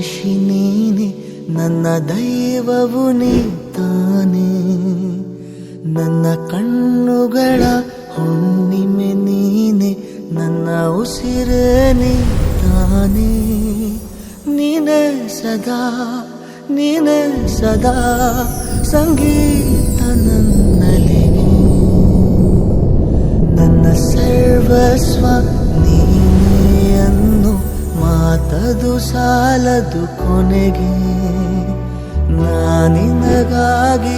ನೀನೆ, ನನ್ನ ದೈವವು ನೀತಾನೆ. ನನ್ನ ಕಣ್ಣುಗಳ ಹುಣ್ಣಿಮೆ ನೀನೆ, ನನ್ನ ಉಸಿರೇ ನೀ ನೀನೆ ನೀನೇ ಸದಾ, ನೀನೆ ಸದಾ ಸಂಗೀತ ನನ್ನಲ್ಲಿ ನನ್ನ ಸರ್ವಸ್ವ ಮಾತದು ಸಾಲದು ಕೊನೆಗೆ ನಾನಿನಗಾಗಿ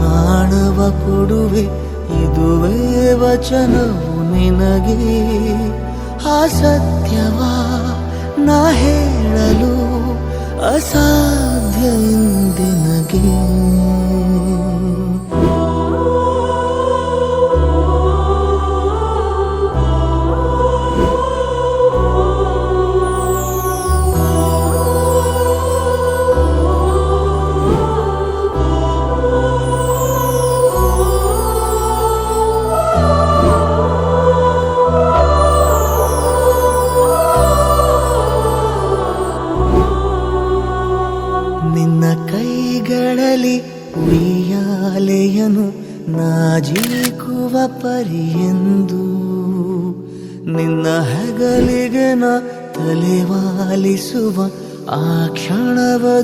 ಮಾಡುವ ಕೊಡುವೆ ಇದುವೇ ವಚನವು ನಿನಗೆ. ಆ ಸತ್ಯವ ನಾ ಹೇಳಲು ಅಸಾಧ್ಯ ಇಂದಿನಗೆ ಉಯ್ಯಾಲೆಯನು ಪರಿ ಎಂದು ನಿನ್ನ ಹೆಗಲಿಗೆ ನ ತಲೆವಾಲಿಸುವ ಆ ಕ್ಷಣವದುವೆನ್ನೆಂದು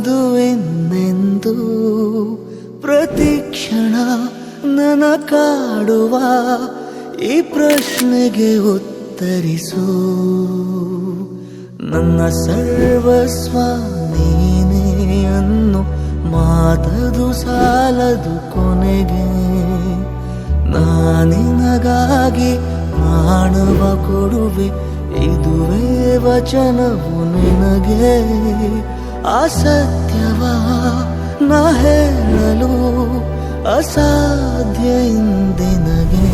ಪ್ರತಿ ಕ್ಷಣ ನನ ಕಾಡುವ ಈ ಪ್ರಶ್ನೆಗೆ ಉತ್ತರಿಸು. ನನ್ನ ಸರ್ವಸ್ವ ನೀನೇ ಅನ್ನು ಮಾತದು ಸಾಲದು ಕೊನೆಗೆ ನಾನಿನಗಾಗಿ ಮಾಡುವ ಕೊಡುವೆ ಇದುವೇ ವಚನವು ನಿನಗೆ. ಅಸತ್ಯವ ನ ಹೇಳಲು ಅಸಾಧ್ಯ ಇಂದಿನಗೆ.